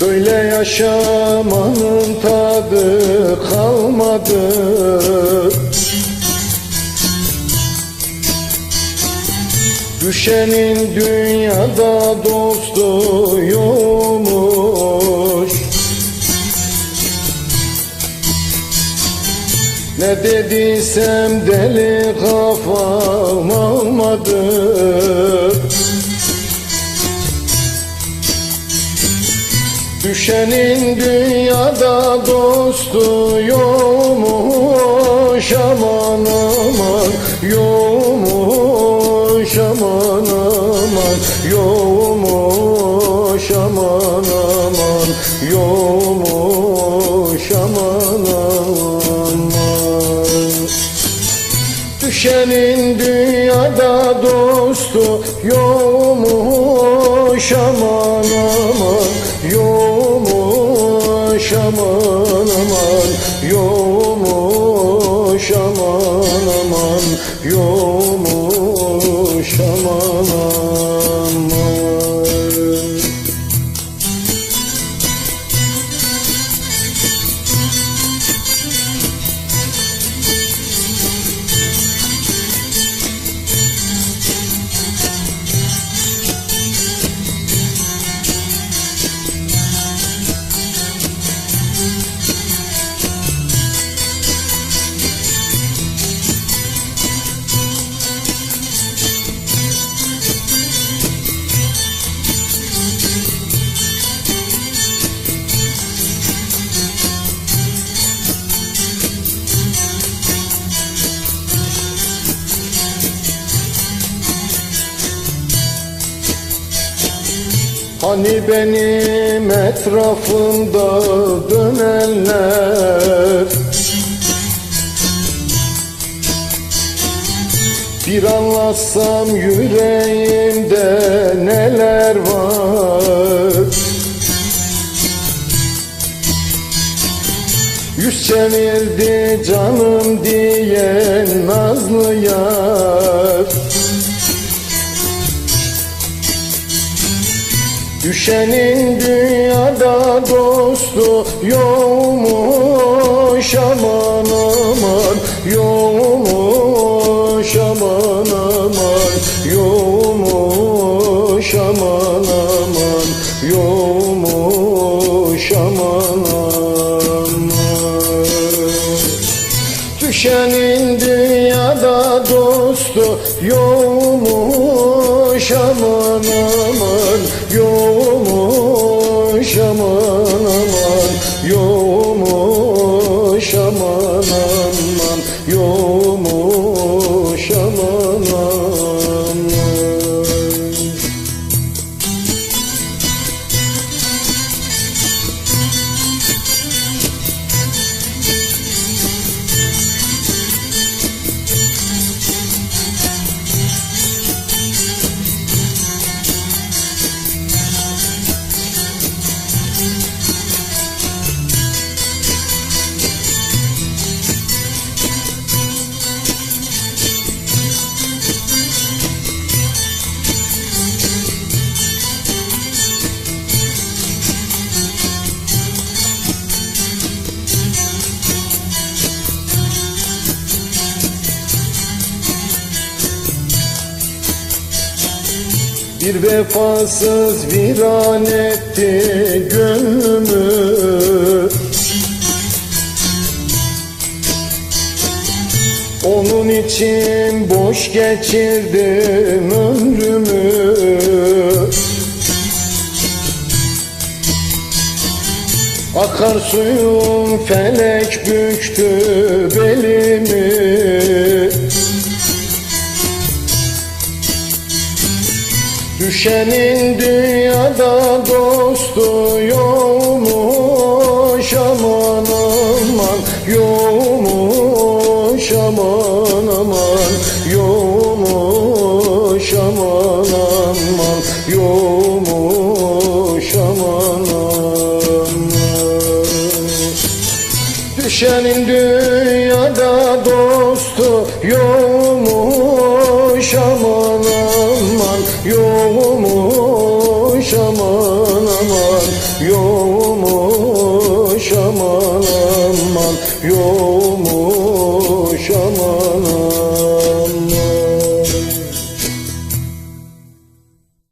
Böyle yaşamanın tadı kalmadı. Düşenin dünyada dostu yokmuş. Ne dediysem deli kafam almadı Düşenin dünyada dostu yokmuş aman aman Yokmuş aman aman Yokmuş aman aman Yokmuş aman aman. Düşenin dünyada dostu yokmuş aman aman Yokmuş aman aman Yokmuş aman aman Yokmuş aman aman Hani benim etrafımda dönenler? Bir anlatsam yüreğimde neler var? Yüz çevirdi canım diyen nazlı yar Düşenin dünyada dostu yokmuş aman aman Yokmuş aman aman Yokmuş aman aman Yokmuş aman aman. Düşenin dünyada dostu yokmuş aman Bir vefasız viran etti gönlümü Onun için boş geçirdim ömrümü. Akar suyum felek büktü belimi Düşenin dünyada dostu yokmuş aman aman Yokmuş aman aman Yokmuş aman aman Yokmuş aman aman. Düşenin dünyada dostu yokmuş Yol